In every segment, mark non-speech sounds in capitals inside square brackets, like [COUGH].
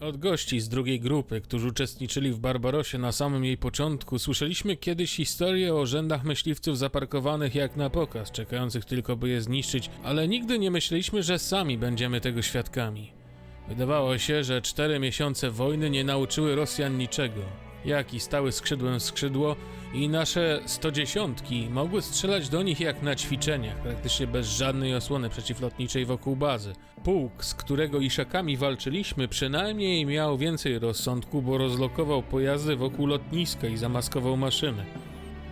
Od gości z drugiej grupy, którzy uczestniczyli w Barbarosie na samym jej początku, słyszeliśmy kiedyś historię o rzędach myśliwców zaparkowanych jak na pokaz, czekających tylko by je zniszczyć, ale nigdy nie myśleliśmy, że sami będziemy tego świadkami. Wydawało się, że cztery miesiące wojny nie nauczyły Rosjan niczego. Jaki stały skrzydłem skrzydło i nasze 110 mogły strzelać do nich jak na ćwiczeniach, praktycznie bez żadnej osłony przeciwlotniczej wokół bazy. Pułk, z którego iszakami walczyliśmy, przynajmniej miał więcej rozsądku, bo rozlokował pojazdy wokół lotniska i zamaskował maszyny.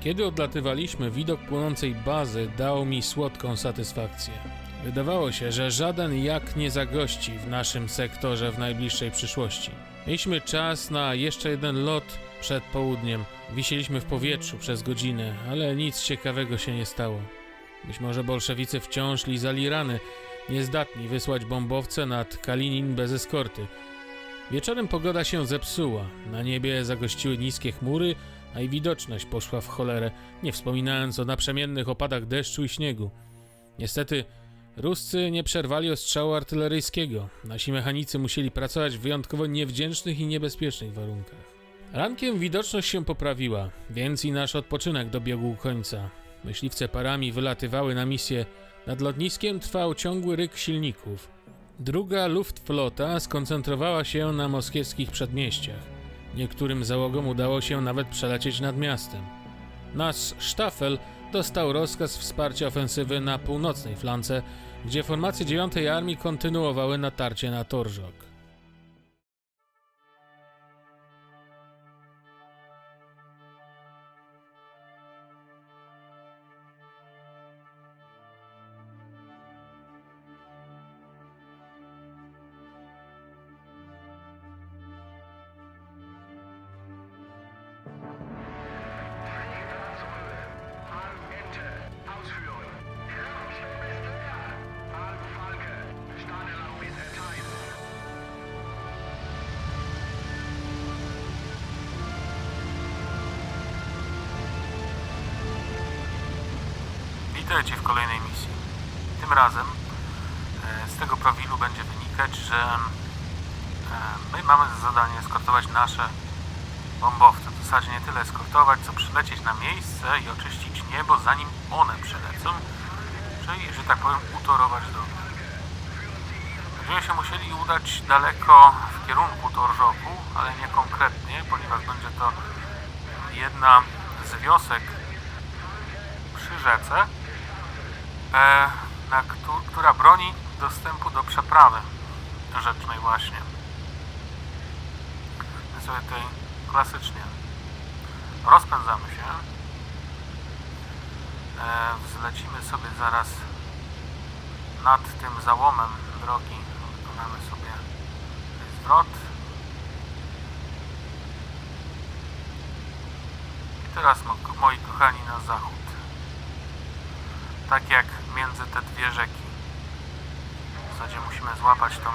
Kiedy odlatywaliśmy, widok płonącej bazy dał mi słodką satysfakcję. Wydawało się, że żaden jak nie zagości w naszym sektorze w najbliższej przyszłości. Mieliśmy czas na jeszcze jeden lot przed południem. Wisieliśmy w powietrzu przez godzinę, ale nic ciekawego się nie stało. Być może bolszewicy wciąż lizali rany, niezdatni wysłać bombowce nad Kalinin bez eskorty. Wieczorem pogoda się zepsuła. Na niebie zagościły niskie chmury, a i widoczność poszła w cholerę, nie wspominając o naprzemiennych opadach deszczu i śniegu. Niestety, Ruscy nie przerwali ostrzału artyleryjskiego. Nasi mechanicy musieli pracować w wyjątkowo niewdzięcznych i niebezpiecznych warunkach. Rankiem widoczność się poprawiła, więc i nasz odpoczynek dobiegł końca. Myśliwce parami wylatywały na misję. Nad lotniskiem trwał ciągły ryk silników. Druga Luftflota skoncentrowała się na moskiewskich przedmieściach. Niektórym załogom udało się nawet przelecieć nad miastem. Nasz sztafel dostał rozkaz wsparcia ofensywy na północnej flance, gdzie formacje 9 Armii kontynuowały natarcie na Torżok. Z tego profilu będzie wynikać, że my mamy za zadanie eskortować nasze bombowce. W zasadzie nie tyle eskortować, co przylecieć na miejsce i oczyścić niebo, zanim one przylecą, czyli, że tak powiem, utorować drogę. Będziemy się musieli udać daleko w kierunku Torżoku, ale nie konkretnie, ponieważ będzie to jedna z wiosek przy rzece, e, na któ- która broni dostępu do przeprawy rzecznej właśnie. Więc sobie tutaj klasycznie rozpędzamy się. E, wzlecimy sobie zaraz nad tym załomem drogi. Wykonamy sobie zwrot. I teraz, mo- moi kochani, na zachód tak jak między te dwie rzeki. W zasadzie musimy złapać tą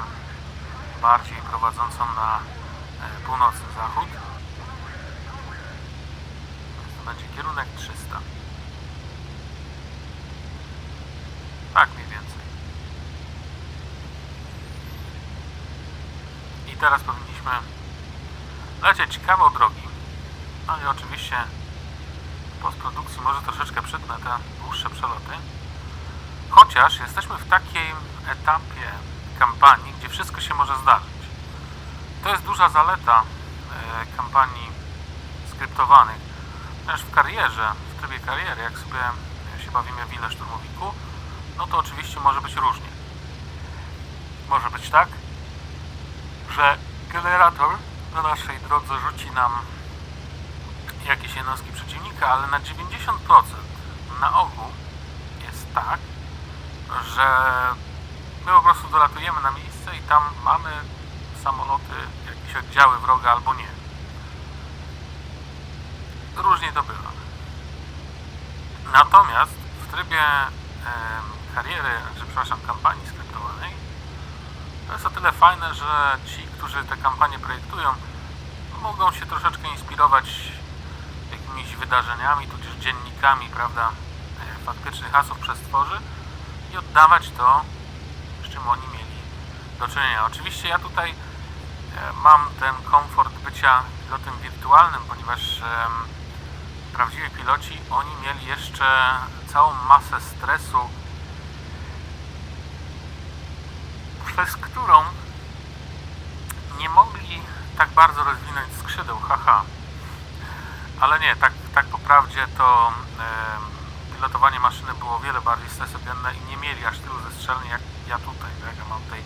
bardziej prowadzącą na e, północny zachód. To będzie kierunek 300. Tak mniej więcej. I teraz powinniśmy lecieć kawał drogi. No i oczywiście w postprodukcji może troszeczkę przytnę te dłuższe przeloty. Chociaż jesteśmy w takim etapie kampanii, gdzie wszystko się może zdarzyć. To jest duża zaleta e, kampanii skryptowanych. Ponieważ w karierze, w trybie kariery, jak sobie się bawimy w ile szturmowiku, no to oczywiście może być różnie. Może być tak, że generator na naszej drodze rzuci nam jakieś jednostki przeciwnika, ale na 90% na ogół jest tak, że my po prostu dolatujemy na miejsce i tam mamy samoloty, jakieś oddziały wroga albo nie. Różnie to bywa. Natomiast w trybie em, kariery, czy przepraszam, kampanii skryptowanej to jest o tyle fajne, że ci, którzy te kampanie projektują, mogą się troszeczkę inspirować jakimiś wydarzeniami, tudzież dziennikami, prawda, e, faktycznych asów przestworzy i oddawać to, z czym oni mieli do czynienia. Oczywiście ja tutaj e, mam ten komfort bycia pilotem wirtualnym, ponieważ prawdziwi piloci, oni mieli jeszcze całą masę stresu, przez którą nie mogli tak bardzo rozwinąć skrzydeł, haha. Ale nie, tak, tak po prawdzie to em, pilotowanie maszyny było o wiele bardziej stresogenne i nie mieli aż tylu zestrzeleń jak ja tutaj, tak? Ja mam tej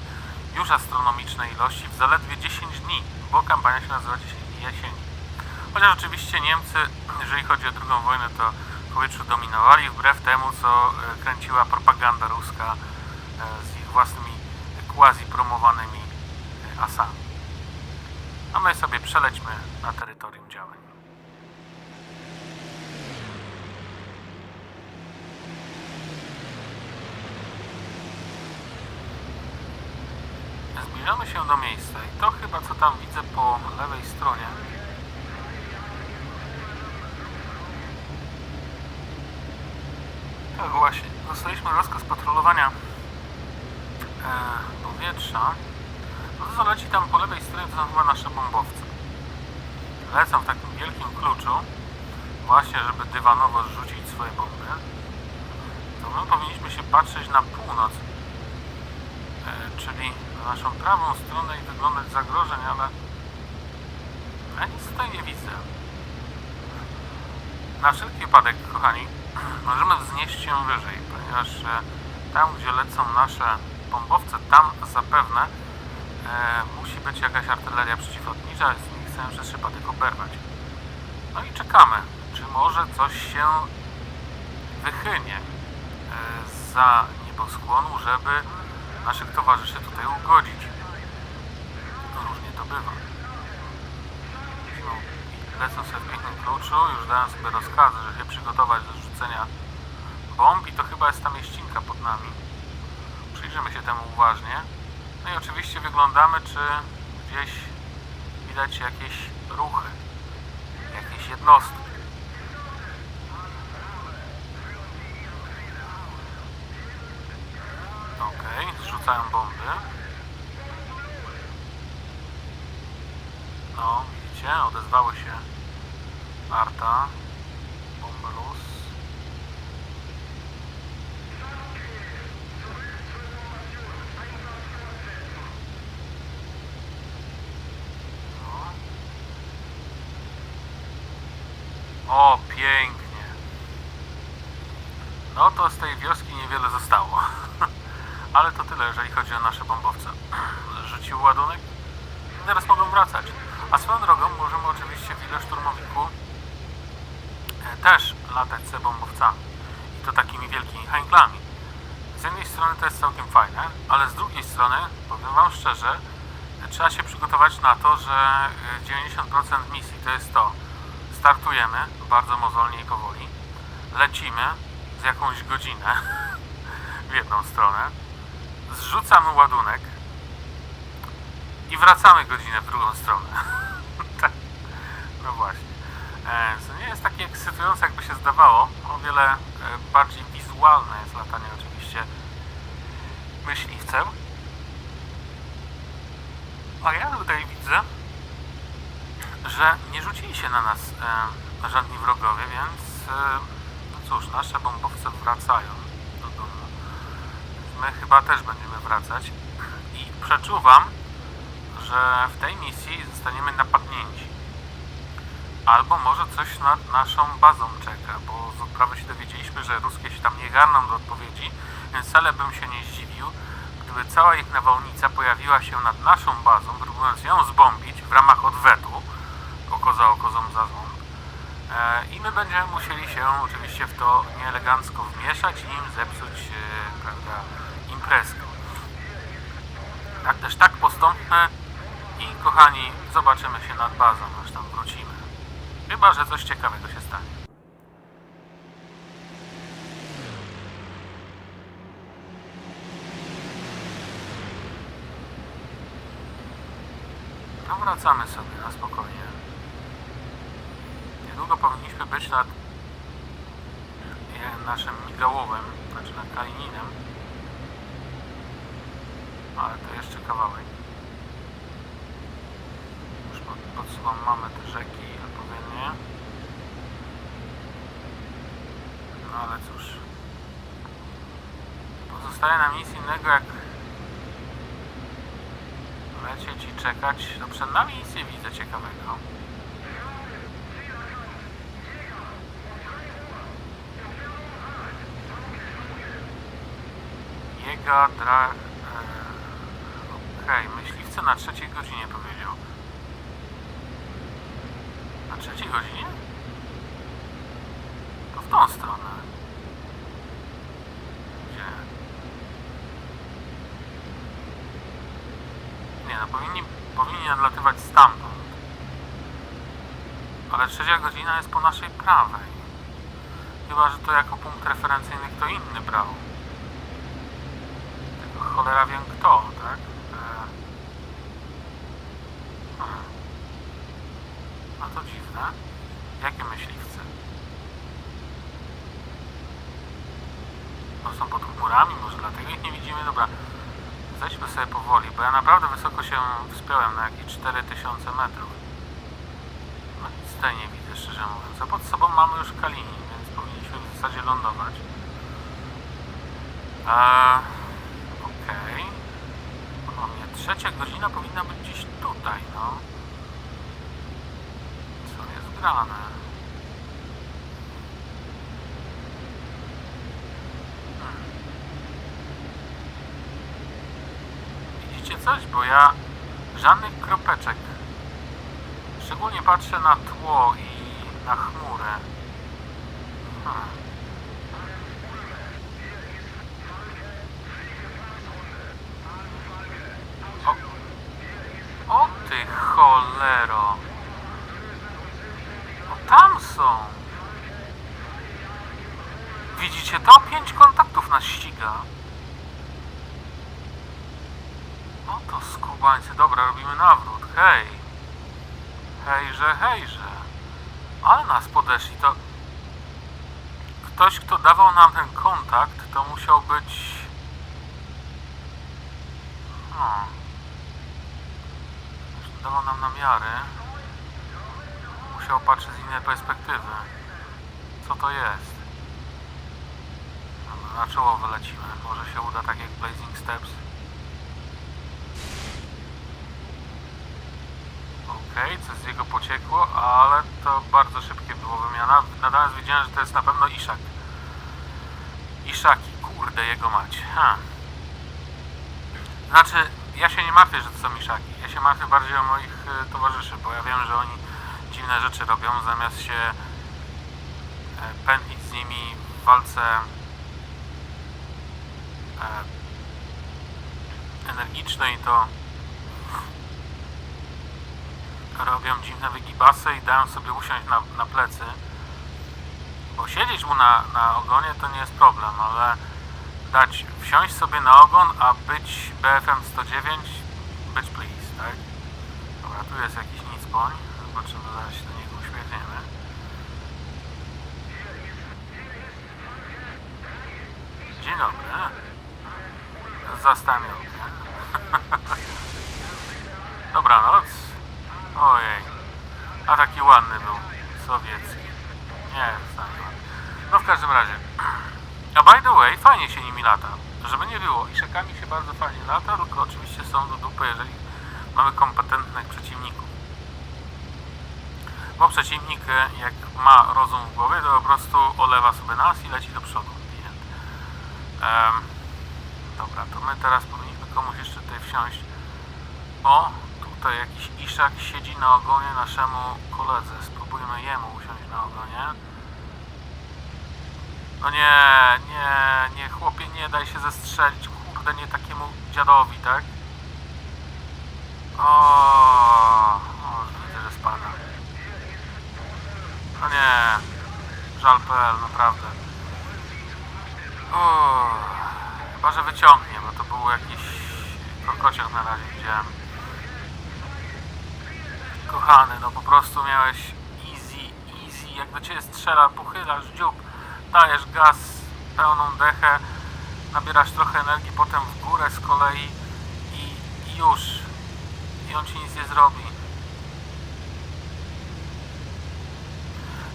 już astronomicznej ilości w zaledwie 10 dni, bo kampania się nazywa 10 dni jesieni. Chociaż oczywiście Niemcy, jeżeli chodzi o drugą wojnę, to w powietrzu dominowali wbrew temu, co e, kręciła propaganda ruska e, z ich własnymi quasi promowanymi e, asami. A my sobie przelećmy na terytorium działań. Zbliżamy się do miejsca i to chyba co tam widzę po lewej stronie. Tak właśnie, dostaliśmy rozkaz patrolowania e, powietrza. No to leci tam po lewej stronie to są chyba nasze bombowce. Lecą w takim wielkim kluczu, właśnie żeby dywanowo zrzucić swoje bomby. To my powinniśmy się patrzeć na północ, e, czyli naszą prawą stronę i wyglądać zagrożeń, ale ja nic tutaj nie widzę. Na wszelki wypadek, kochani, [CLEARS THROAT] możemy wznieść się wyżej, ponieważ e, tam, gdzie lecą nasze bombowce, tam zapewne e, musi być jakaś artyleria przeciwlotnicza, więc nie chcemy przez przypadek oberwać. No i czekamy, czy może coś się wychynie e, za nieboskłonu, żeby naszych towarzyszy tutaj ugodzić. Różnie to bywa. No, sobie w pięknym kluczu, już dałem sobie rozkazy, żeby się przygotować do rzucenia bomb i to chyba jest ta mieścinka pod nami. Przyjrzymy się temu uważnie. No i oczywiście wyglądamy, czy gdzieś widać jakieś ruchy, jakieś jednostki. Okej, zrzucają bomby. No, widzicie, odezwały się Arta, Bomberus. No. O, pięknie. No to z tej wioski niewiele zostało. Ale to tyle, jeżeli chodzi o nasze bombowce. Rzucił ładunek i teraz mogą wracać. A swoją drogą możemy oczywiście w ile szturmowiku e, też latać z bombowcami. I to takimi wielkimi hęglami. Z jednej strony to jest całkiem fajne, ale z drugiej strony, powiem Wam szczerze, trzeba się przygotować na to, że e, 90% misji to jest to. Startujemy bardzo mozolnie i powoli, lecimy z jakąś godzinę [LAUGHS] w jedną stronę, zrzucamy ładunek i wracamy godzinę w drugą stronę. [LAUGHS] tak. No właśnie. E, co nie jest takie ekscytujące, jakby się zdawało. O wiele e, bardziej wizualne jest latanie oczywiście myśliwcem. A ja tutaj widzę, że nie rzucili się na nas e, żadni wrogowie, więc e, no cóż, nasze bombowce wracają do domu. My chyba też będziemy wracać i przeczuwam, że w tej misji zostaniemy napadnięci. Albo może coś nad naszą bazą czeka, bo z odprawy się dowiedzieliśmy, że ruskie się tam nie garną do odpowiedzi, więc wcale bym się nie zdziwił, gdyby cała ich nawałnica pojawiła się nad naszą bazą, próbując ją zbombić w ramach odwetu, oko za oko, ząb za ząb. E, I my będziemy musieli się oczywiście w to nieelegancko wmieszać i im zepsuć e, prawda, imprezkę. Tak też tak postąpmy i kochani, zobaczymy się nad bazą, aż tam wrócimy. Chyba, że coś ciekawego się stanie. No wracamy sobie na spokojnie. Niedługo powinniśmy być nad naszym migałowym, znaczy nad Kalininem. Ale to jeszcze kawałek. sobą mamy te rzeki No ale cóż. Pozostaje nam nic innego jak lecieć i czekać. No przed nami nic nie widzę ciekawego. Jego dra... E, Okej, myśliwce na trzeciej godzinie powiedział. Na trzeciej godzinie? To w tą stronę. Gdzie? Nie no, powinni, powinni nadlatywać stamtąd. Ale trzecia godzina jest po naszej prawej. Chyba, że to jako punkt referencyjny kto inny brał. Tylko cholera wiem kto, tak? E... hmm. Dziwne. Jakie myśliwce? No są pod chmurami, może dlatego ich nie widzimy. Dobra, zejdźmy sobie powoli, bo ja naprawdę wysoko się wspiąłem na jakieś 4000 metrów. No nic tutaj nie widzę, szczerze mówiąc. A pod sobą mamy już Kalini, więc powinniśmy w zasadzie lądować. Eee, Okej. O mnie trzecia godzina powinna być gdzieś tutaj, no. Grane? Hmm. Widzicie coś? Bo ja żadnych kropeczek. Szczególnie patrzę na tło i na chmurę. Hmm. O, o ty cholero. O, tam są. Widzicie to? Pięć kontaktów nas ściga. O Dobra, robimy nawrót. Hej. Hejże, hejże. Ale nas podeszli, to... Ktoś, kto dawał nam ten kontakt, to musiał być... Hmm. Dawał nam namiary. Musiał patrzeć z innej perspektywy. Co to jest? Na czoło wylecimy. Może się uda tak jak Blazing Steps. Coś z niego pociekło, ale to bardzo szybkie było wymiana. Natomiast widziałem, że to jest na pewno Iszak. Iszaki, kurde jego mać. Ha. Znaczy, ja się nie martwię, że to są Iszaki. Ja się martwię bardziej o moich e, towarzyszy, bo ja wiem, że oni dziwne rzeczy robią, zamiast się pętlić z nimi w walce e, energicznej, to robią dziwne wygibasy i dają sobie usiąść na, na plecy. Bo siedzieć mu na, na ogonie to nie jest problem, ale dać wsiąść sobie na ogon, a być BFM 109, być please, tak? Dobra, tu jest jakiś nicpoń. Zobaczymy, zaraz się do niego uśmiechniemy. Dzień dobry. Zastanawiam się. [LAUGHS] Dobranoc. Ojej. A taki ładny był. Sowiecki. Nie wiem, znam go. No w każdym razie. A by the way, fajnie się nimi lata. Żeby nie było. I szekami się bardzo fajnie lata, tylko oczywiście są do dupy, jeżeli mamy kompetentnych przeciwników. Bo przeciwnik, e, jak ma rozum w głowie, to po prostu olewa sobie nas i leci do przodu. Em, dobra, to my teraz powinniśmy komuś jeszcze tutaj wsiąść. O, tutaj jakiś Iszak siedzi na ogonie naszemu koledze. Spróbujmy jemu usiąść na ogonie. No nie, nie, nie, chłopie, nie daj się zestrzelić. Kurde, nie takiemu dziadowi, tak? O, o widzę, że spada. No nie, żal.pl, naprawdę. O, chyba, że wyciągnie, bo to był jakiś krokociąg na razie widziałem. Kochany, no po prostu miałeś easy, easy, jak do ciebie strzela, pochylasz dziób, dajesz gaz, pełną dechę, nabierasz trochę energii, potem w górę z kolei i, już. I on ci nic nie zrobi.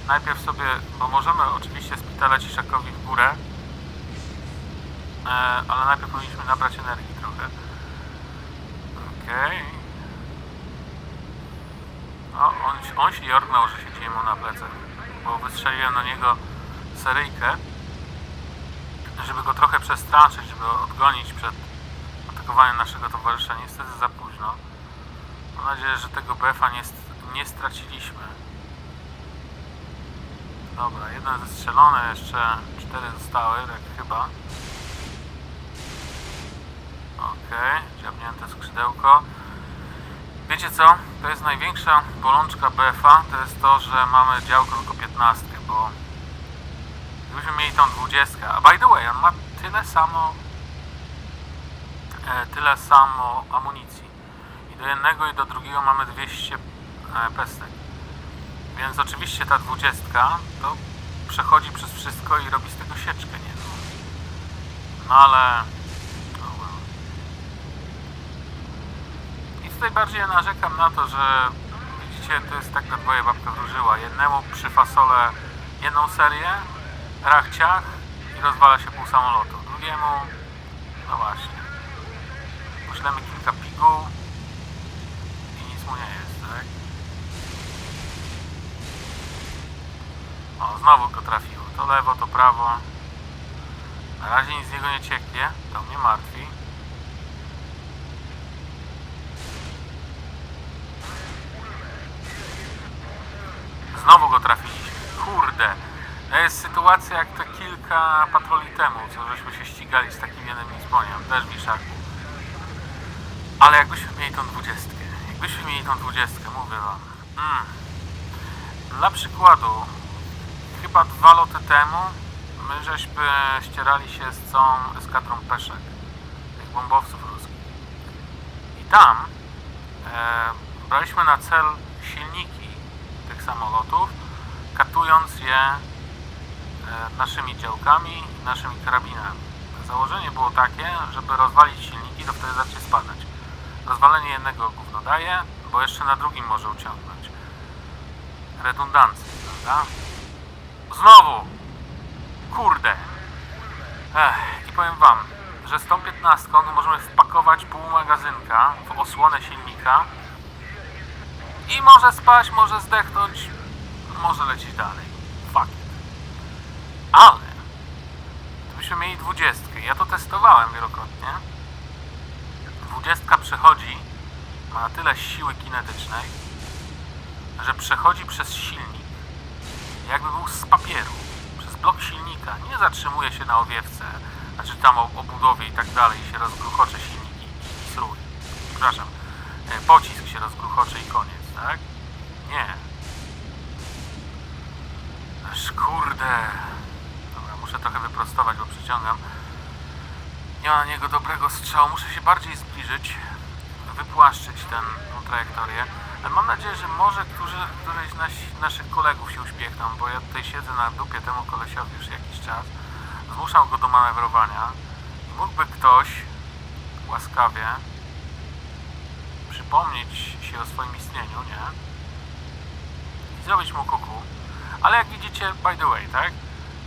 najpierw sobie, bo możemy oczywiście spitalać Iszakowi w górę, e, ale najpierw powinniśmy nabrać energii trochę. Okej. O, on, on się jorgnął, że siedzi mu na plecach, bo wystrzeliłem do niego seryjkę, żeby go trochę przestraszyć, żeby odgonić przed atakowaniem naszego towarzysza. Niestety za późno. Mam nadzieję, że tego BF-a nie, nie straciliśmy. Dobra, jeden zestrzelony, jeszcze cztery zostały, tak chyba. Okej, dziabnięte skrzydełko. Wiecie co? To jest największa bolączka BF-a, to jest to, że mamy działko tylko 15, bo gdybyśmy mieli tą 20, a by the way, on ma tyle samo e, tyle samo amunicji. I do jednego i do drugiego mamy 200 e, pestek. Więc oczywiście ta 20 to przechodzi przez wszystko i robi z tego sieczkę, nie no. Ale... Oh. I tutaj bardziej narzekam na to, że widzicie, to jest tak na dwoje babka wróżyła. Jednemu przyfasolę jedną serię, rachciach i rozwala się pół samolotu. Drugiemu, no właśnie. Poślemy kilka piguł i nic mu nie jest, tak? O, znowu go trafiło. To lewo, to prawo. Na razie nic z niego nie cieknie. To mnie martwi. Znowu go trafiliśmy. Sytuacja jak te kilka patroli temu, co żeśmy się ścigali z takim jednym nisponiem. Też w Iszaku. Ale jakbyśmy mieli tą dwudziestkę. Jakbyśmy mieli tą dwudziestkę, mówię wam. Mm. Dla przykładu, chyba dwa loty temu my żeśmy ścierali się z całą eskadrą peszek, tych bombowców ruskich. I tam e, braliśmy na cel silniki tych samolotów, katując je naszymi działkami naszymi karabinami. Założenie było takie, żeby rozwalić silniki, to wtedy zacznie spadać. Rozwalenie jednego gówno daje, bo jeszcze na drugim może uciągnąć. Redundancja, prawda? Znowu! Kurde! Ech, I powiem wam, że z tą 15 no możemy wpakować pół magazynka w osłonę silnika i może spaść, może zdechnąć, może lecieć dalej. Ale gdybyśmy mieli 20, ja to testowałem wielokrotnie. 20 przechodzi, ma na tyle siły kinetycznej, że przechodzi przez silnik, jakby był z papieru, przez blok silnika. Nie zatrzymuje się na owiewce, znaczy tam o, o budowie i tak dalej, się rozgruchocze silnik i, srój. Przepraszam, e, pocisk się rozgruchocze i koniec, tak? Nie. Aż kurde. Muszę trochę wyprostować, bo przyciągam. Nie ma na niego dobrego strzału. Muszę się bardziej zbliżyć, wypłaszczyć tą trajektorię. Ale mam nadzieję, że może którzy, któryś z naszych kolegów się uśmiechną, bo ja tutaj siedzę na dupie temu kolesiowi już jakiś czas. Zmuszam go do manewrowania. Mógłby ktoś łaskawie przypomnieć się o swoim istnieniu, nie? I zrobić mu kuku. Ale jak widzicie, by the way, tak?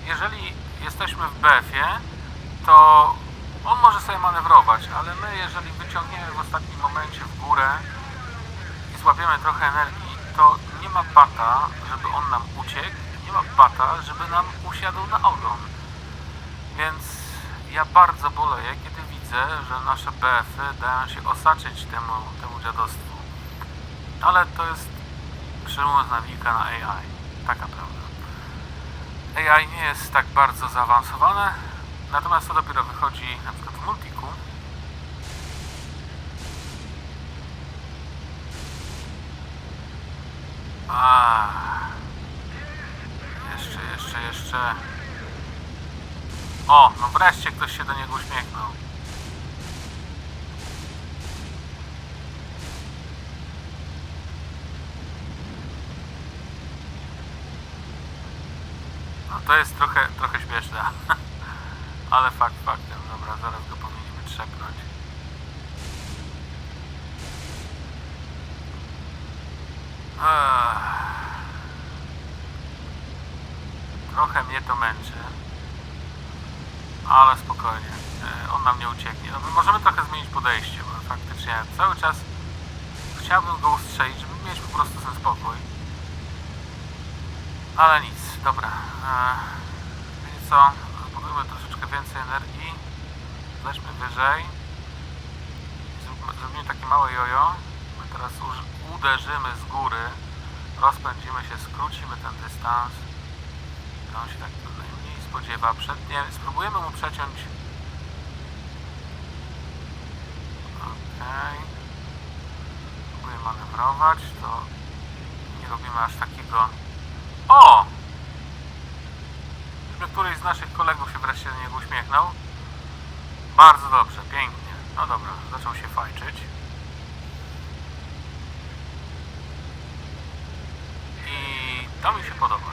Jeżeli jesteśmy w BF-ie, to on może sobie manewrować, ale my, jeżeli wyciągniemy w ostatnim momencie w górę i złapiemy trochę energii, to nie ma bata, żeby on nam uciekł, nie ma bata, żeby nam usiadł na ogon. Więc ja bardzo boleję, kiedy widzę, że nasze BF-y dają się osaczyć temu, temu dziadostwu. Ale to jest przymus na wilka na AI. Taka prawda. AI nie jest tak bardzo zaawansowane, natomiast to dopiero wychodzi na przykład w multiku. A, jeszcze, jeszcze, jeszcze. O, no wreszcie ktoś się do niego uśmiechnął. No to jest trochę, trochę śmieszne. Ale fakt faktem. Dobra, zaraz go powinniśmy trzepnąć. Ech. Trochę mnie to męczy. Ale spokojnie. E, On nam nie ucieknie. No, my możemy trochę zmienić podejście, bo faktycznie cały czas chciałbym go ustrzelić, żeby mieć po prostu ten spokój. Ale nic, dobra. Eee, wiecie co? Zbudujmy troszeczkę więcej energii. Lećmy wyżej. Zrobimy takie małe jojo. My teraz uderzymy z góry. Rozpędzimy się, skrócimy ten dystans. On się tak najmniej spodziewa. Przednie, spróbujemy mu przeciąć. Okej. Próbuję manewrować, to nie robimy aż takiego... O! Żeby któryś z naszych kolegów się wreszcie do niego uśmiechnął. Bardzo dobrze, pięknie. No dobra, zaczął się fajczyć. I to mi się podoba.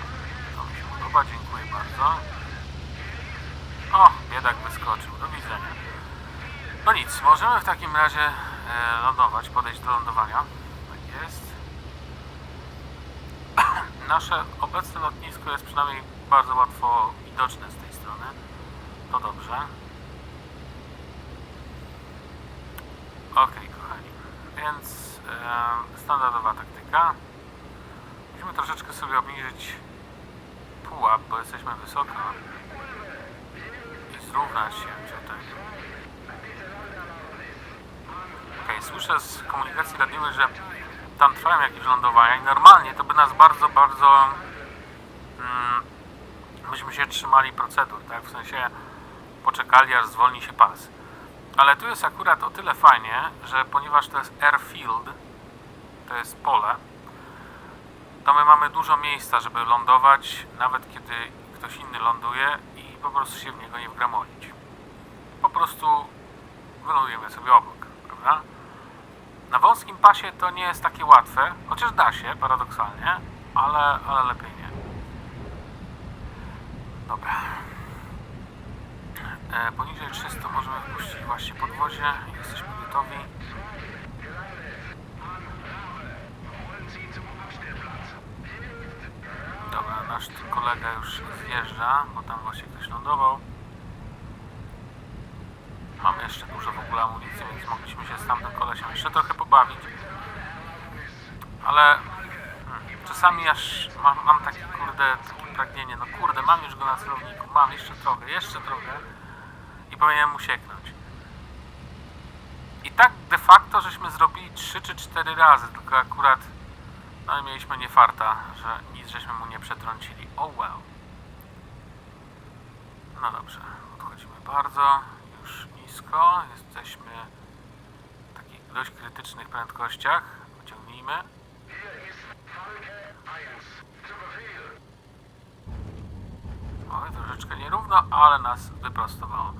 To mi się podoba, dziękuję bardzo. O, biedak wyskoczył. Do widzenia. No nic, możemy w takim razie e, lądować, podejść do lądowania. Tak jest. [CLEARS THROAT] Nasze obecne lotnisko jest przynajmniej bardzo łatwo widoczne z tej strony. To dobrze. Okej, kochani. Więc standardowa taktyka. Musimy troszeczkę sobie obniżyć pułap, bo jesteśmy wysoko. I zrównać się tutaj. Okej, słyszę z komunikacji radiowej, że tam trwają jakieś lądowania i normalnie to by nas bardzo, bardzo mm, byśmy się trzymali procedur, tak? W sensie poczekali aż zwolni się pas. Ale tu jest akurat o tyle fajnie, że ponieważ to jest airfield, to jest pole, to my mamy dużo miejsca, żeby lądować, nawet kiedy ktoś inny ląduje i po prostu się w niego nie wgramolić. Po prostu wylądujemy sobie obok, prawda? Na wąskim pasie to nie jest takie łatwe, chociaż da się, paradoksalnie, ale, ale lepiej nie. Dobra. E, poniżej 300 możemy wpuścić właśnie podwozie. Jesteśmy gotowi. Dobra, nasz kolega już zjeżdża, bo tam właśnie ktoś lądował. Mam jeszcze dużo w ogóle amunicji, więc mogliśmy się z tamtym kolesiem jeszcze trochę pobawić. Ale czasami aż mam, mam takie kurde takie pragnienie, no kurde, mam już go na celowniku, mam jeszcze trochę, jeszcze trochę i powinienem mu sieknąć. I tak de facto żeśmy zrobili 3 czy 4 razy, tylko akurat no mieliśmy nie farta, że nic żeśmy mu nie przetrącili. Oh well. No dobrze, odchodzimy bardzo, już nisko, jesteśmy w takich dość krytycznych prędkościach. Wyciągnijmy. Oj, troszeczkę nierówno, ale nas wyprostowało.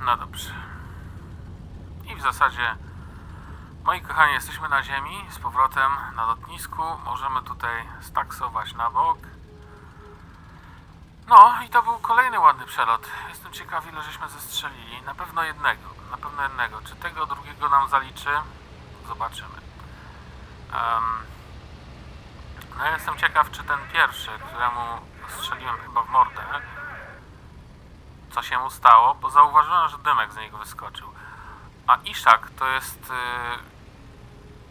No dobrze. I w zasadzie, moi kochani, jesteśmy na ziemi, z powrotem na lotnisku. Możemy tutaj staksować na bok. No i to był kolejny ładny przelot. Jestem ciekaw, ile żeśmy zestrzelili. Na pewno jednego. Na pewno jednego. Czy tego drugiego nam zaliczy? Zobaczymy. Em, no ja jestem ciekaw, czy ten pierwszy, któremu strzeliłem chyba w mordę, co się mu stało, bo zauważyłem, że dymek z niego wyskoczył. A Iszak to jest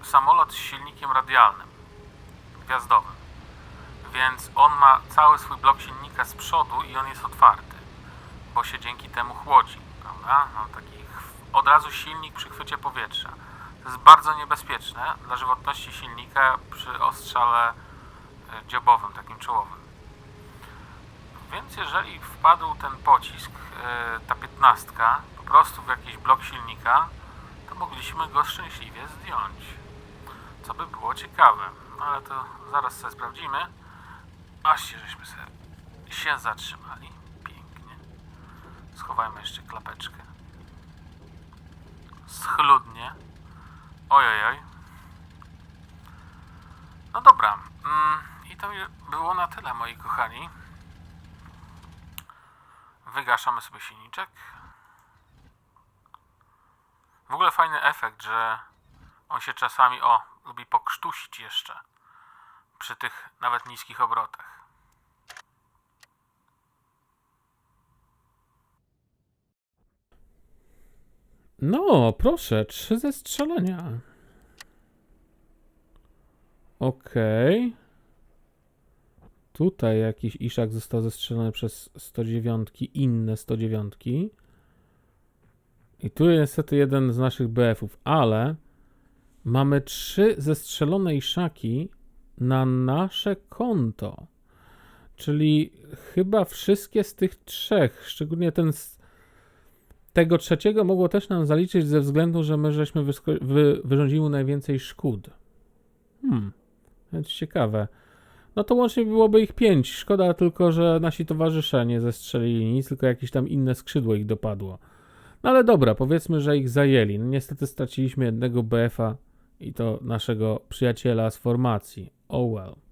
y, samolot z silnikiem radialnym, gwiazdowym. Więc on ma cały swój blok silnika z przodu i on jest otwarty, bo się dzięki temu chłodzi, prawda? No, taki od razu silnik przy chwycie powietrza. To jest bardzo niebezpieczne dla żywotności silnika przy ostrzale dziobowym, takim czołowym. Więc jeżeli wpadł ten pocisk, y, ta piętnastka, po prostu w jakiś blok silnika, to mogliśmy go szczęśliwie zdjąć. Co by było ciekawe. No ale to zaraz sobie sprawdzimy. Aż się żeśmy sobie się zatrzymali. Pięknie. Schowajmy jeszcze klapeczkę. Schludnie. Ojojoj. No dobra. Mm, i to było na tyle, moi kochani. Wygaszamy sobie silniczek. W ogóle fajny efekt, że on się czasami, o, lubi pokrztusić jeszcze przy tych nawet niskich obrotach. No, proszę, trzy zestrzelenia. Okej. Okay. Tutaj jakiś Iszak został zestrzelony przez 109, inne 109. I tu jest niestety jeden z naszych BF-ów, ale mamy trzy zestrzelone Iszaki na nasze konto. Czyli chyba wszystkie z tych trzech, szczególnie ten z tego trzeciego mogło też nam zaliczyć ze względu, że my żeśmy wy- mu najwięcej szkód. Hmm, więc ciekawe. No to łącznie byłoby ich pięć. Szkoda tylko, że nasi towarzysze nie zestrzelili nic, tylko jakieś tam inne skrzydło ich dopadło. No ale dobra, powiedzmy, że ich zajęli. No, niestety straciliśmy jednego BF-a i to naszego przyjaciela z formacji. Oh well.